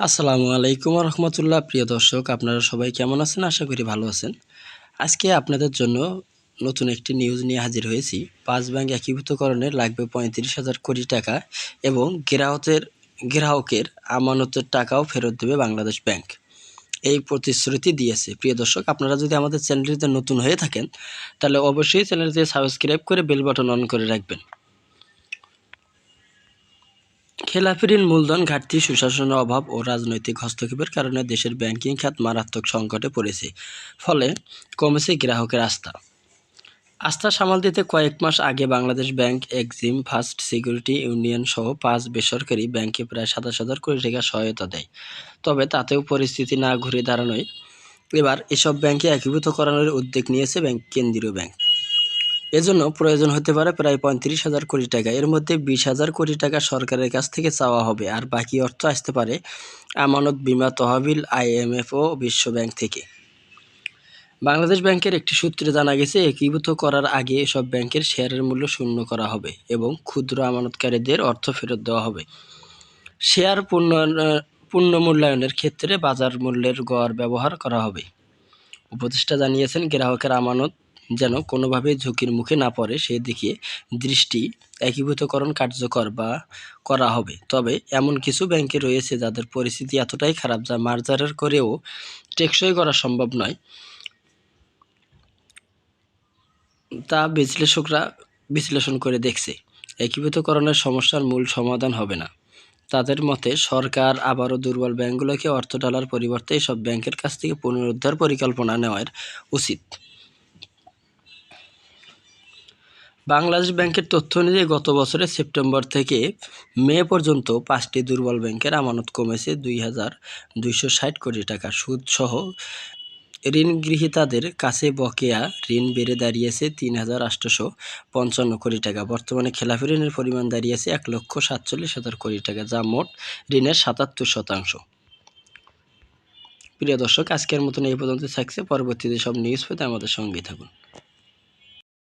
আসসালামু আলাইকুম রহমতুল্লাহ। প্রিয় দর্শক, আপনারা সবাই কেমন আছেন? আশা করি ভালো আছেন। আজকে আপনাদের জন্য নতুন একটি নিউজ নিয়ে হাজির হয়েছি। পাঁচ ব্যাংক একীভূতকরণে লাগবে পঁয়ত্রিশ হাজার কোটি টাকা এবং গ্রাহকের গ্রাহকের আমানতের টাকাও ফেরত দেবে বাংলাদেশ ব্যাংক এই প্রতিশ্রুতি দিয়েছে। প্রিয় দর্শক, আপনারা যদি আমাদের চ্যানেলটিতে নতুন হয়ে থাকেন, তাহলে অবশ্যই চ্যানেলটি সাবস্ক্রাইব করে বেল বাটন অন করে রাখবেন। খেলাপি ঋণ মূলধন ঘাটতি সুশাসনের অভাব ও রাজনৈতিক হস্তক্ষেপের কারণে দেশের ব্যাংকিং খাত মারাত্মক সংকটে পড়েছে। ফলে কমেছে গ্রাহকের আস্থা। আস্থা সামাল দিতে কয়েক মাস আগে Bangladesh bank, Exim, first security union সহ পাঁচ বেসরকারি ব্যাংকে প্রায় সাতাশ হাজার কোটি টাকা সহায়তা দেয়। তবে তাতেও পরিস্থিতি না ঘুরে দাঁড়ানোয় এবার এসব ব্যাংকে একীভূত করানোর উদ্যোগ নিয়েছে ব্যাংক, কেন্দ্রীয় ব্যাংক। এজন্য প্রয়োজন হতে পারে প্রায় পঁয়ত্রিশ হাজার কোটি টাকা। এর মধ্যে বিশ হাজার কোটি টাকা সরকারের কাছ থেকে চাওয়া হবে আর বাকি অর্থ আসতে পারে আমানত বিমা তহবিল আইএমএফ ও বিশ্ব ব্যাংক থেকে। বাংলাদেশ ব্যাংকের একটি সূত্রে জানা গেছে, একীভূত করার আগে এসব ব্যাংকের শেয়ারের মূল্য শূন্য করা হবে এবং ক্ষুদ্র আমানতকারীদের অর্থ ফেরত দেওয়া হবে। শেয়ার পূর্ণ পূর্ণ মূল্যায়নের ক্ষেত্রে বাজার মূল্যের গড় ব্যবহার করা হবে। উপদেষ্টা জানিয়েছেন, গ্রাহকের আমানত যেন কোনোভাবে ঝুঁকির মুখে না পড়ে সেদিকে দৃষ্টি একীভূতকরণ কার্যকর বা করা হবে। তবে এমন কিছু ব্যাংকে রয়েছে যাদের পরিস্থিতি এতটাই খারাপ যা মার্জারের করেও টেকসই করা সম্ভব নয়। তা বিশ্লেষকরা বিশ্লেষণ করে দেখছে। একীভূতকরণের সমস্যার মূল সমাধান হবে না। তাদের মতে, সরকার আবারও দুর্বল ব্যাংকগুলোকে অর্থ ডলার পরিবর্তে এসব ব্যাংকের কাছ থেকে পুনরুদ্ধার পরিকল্পনা নেওয়ার উচিত। বাংলাদেশ ব্যাংকের তথ্য অনুযায়ী গত বছরের সেপ্টেম্বর থেকে মে পর্যন্ত পাঁচটি দুর্বল ব্যাংকের আমানত কমেছে দুই হাজার দুইশো ষাট কোটি টাকা। সুদসহ ঋণ গৃহীতাদের কাছে বকেয়া ঋণ বেড়ে দাঁড়িয়েছে তিন হাজার আটশোশো পঞ্চান্ন কোটি টাকা। বর্তমানে খেলাফি ঋণের পরিমাণ দাঁড়িয়েছে এক লক্ষ সাতচল্লিশ হাজার কোটি টাকা, যা মোট ঋণের সাতাত্তর শতাংশ। প্রিয় দর্শক, আজকের মতন এই পর্যন্ত থাকছে। পরবর্তীতে সব নিউজ পেতে আমাদের সঙ্গেই থাকুন।